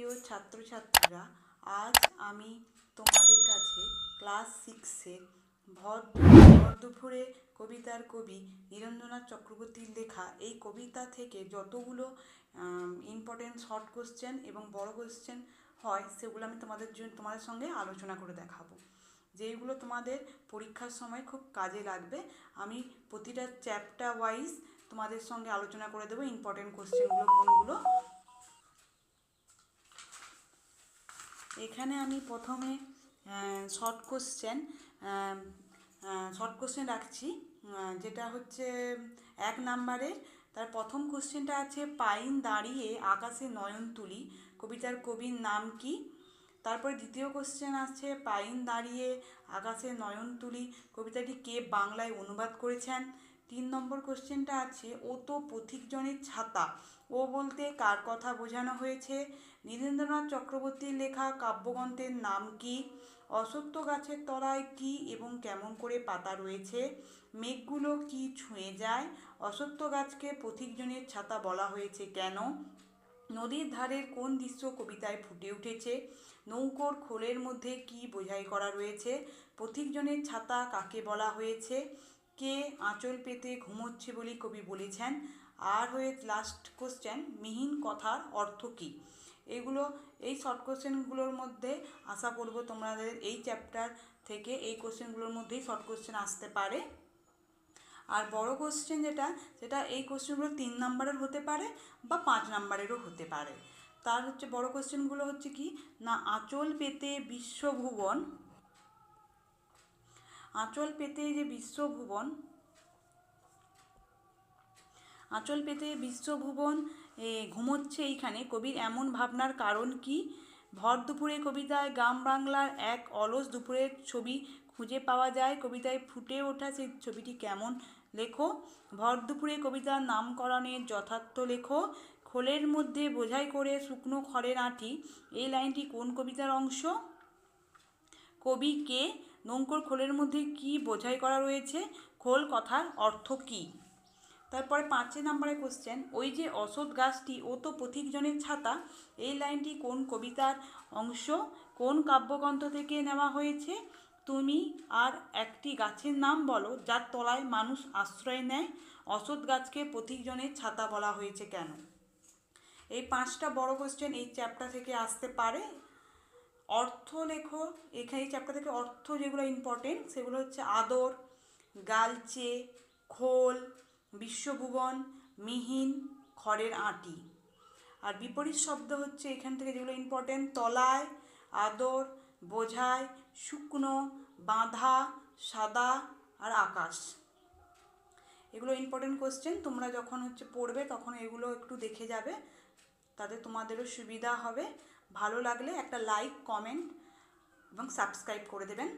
প্রিয় ছাত্রছাত্রীরা, আজ আমি তোমাদের কাছে ক্লাস সিক্সের ভর ভর দুপুরে কবিতার কবি নীরেন্দ্রনাথ চক্রবর্তীর লেখা এই কবিতা থেকে যতগুলো ইম্পর্টেন্ট শর্ট কোশ্চেন এবং বড় কোশ্চেন হয়, সেগুলো আমি তোমাদের জন্য তোমাদের সঙ্গে আলোচনা করে দেখাবো। যেইগুলো তোমাদের পরীক্ষার সময় খুব কাজে লাগবে, আমি প্রতিটা চ্যাপ্টার ওয়াইজ তোমাদের সঙ্গে আলোচনা করে দেবো ইম্পর্টেন্ট কোশ্চেনগুলো কোনগুলো এখানে আমি প্রথমে শর্ট কোশ্চেন শর্ট কোশ্চেন রাখছি যেটা হচ্ছে এক নাম্বারের তার প্রথম কোশ্চেনটা আছে, পাইন দাঁড়িয়ে আকাশে নয়ন তুলি, কবিতার কবির নাম কি? তারপরে দ্বিতীয় কোশ্চেন আছে, পাইন দাঁড়িয়ে আকাশে নয়ন তুলি, কবিতাটি কে বাংলায় অনুবাদ করেছেন? তিন নম্বর কোশ্চেনটা আছে, ও তো পথিকজনের ছাতা। ও বলতে, কার কথা বোঝানো হয়েছে? নীরেন্দ্রনাথ চক্রবর্তীর লেখা কাব্যগ্রন্থের নাম কি? অসত্য গাছের তলায় কি এবং কেমন করে পাতা রয়েছে? মেঘগুলো কি ছুঁয়ে যায়? অসত্য গাছকে পথিকজনের ছাতা বলা হয়েছে কেন? নদীর ধারের কোন দৃশ্য কবিতায় ফুটে উঠেছে? নৌকোর খোলের মধ্যে কি বোঝাই করা রয়েছে? পথিকজনের ছাতা কাকে বলা হয়েছে? কে আঁচল পেতে ঘুমোচ্ছে বলে কবি বলেছেন? আর হয়ে লাস্ট কোশ্চেন মিহিন কথার অর্থ কী? এগুলো, এই শর্ট কোশ্চেনগুলোর মধ্যে আশা করব তোমাদের এই চ্যাপ্টার থেকে এই কোশ্চেনগুলোর মধ্যেই শর্ট কোশ্চেন আসতে পারে। আর বড় কোশ্চেন যেটা, সেটা এই কোশ্চেনগুলো তিন নাম্বারের হতে পারে বা পাঁচ নাম্বারেরও হতে পারে। তার হচ্ছে বড় কোশ্চেনগুলো হচ্ছে কি? না, আঁচল পেতে বিশ্বভুবন আঁচল পেতে যে বিশ্বভুবন, আঁচল পেতে বিশ্বভুবন ঘুমোচ্ছে এইখানে। কবির এমন ভাবনার কারণ কি? ভর দুপুরে কবিতায় গ্রাম বাংলার এক অলস দুপুরের ছবি খুঁজে পাওয়া যায়। কবিতায় ফুটে ওঠা সেই ছবিটি কেমন? লেখো, ভর দুপুরে কবিতার নামকরণের যথার্থ লেখো। খোলের মধ্যে বোঝাই করে শুকনো খড়ের আঁটি এই লাইনটি কোন কবিতার অংশ? কবি কে? নৌকোর খোলের মধ্যে কি বোঝাই করা রয়েছে? খোল কথার অর্থ কী? তারপরে পাঁচে নাম্বারে কোশ্চেন ওই যে অসৎ গাছটি, ও তো পথিকজনের ছাতা, এই লাইনটি কোন কবিতার অংশ? কোন কাব্যগ্রন্থ থেকে নেওয়া হয়েছে? তুমি আর একটি গাছের নাম বলো, যার তলায় মানুষ আশ্রয় নেয়। অসৎ গাছকে পথিকজনের ছাতা বলা হয়েছে কেন? এই পাঁচটা বড় কোশ্চেন এই চ্যাপ্টার থেকে আসতে পারে। অর্থ লেখো, এখানে এই চ্যাপ্টার থেকে অর্থ যেগুলো ইম্পর্টেন্ট সেগুলো হচ্ছে আদর, গালচে, খোল, বিশ্বভুবন, মিহিন, খড়ের আঁটি। আর বিপরীত শব্দ হচ্ছে এখান থেকে যেগুলো ইম্পর্টেন্ট তলায়, আদর, বোঝায়, শুকনো, বাঁধা, সাদা আর আকাশ। এগুলো ইম্পর্টেন্ট কোশ্চেন তোমরা যখন হচ্ছে পড়বে তখন এগুলো একটু দেখে যাবে, তাতে তোমাদেরও সুবিধা হবে। ভালো লাগলে একটা লাইক কমেন্ট এবং সাবস্ক্রাইব করে দেবেন।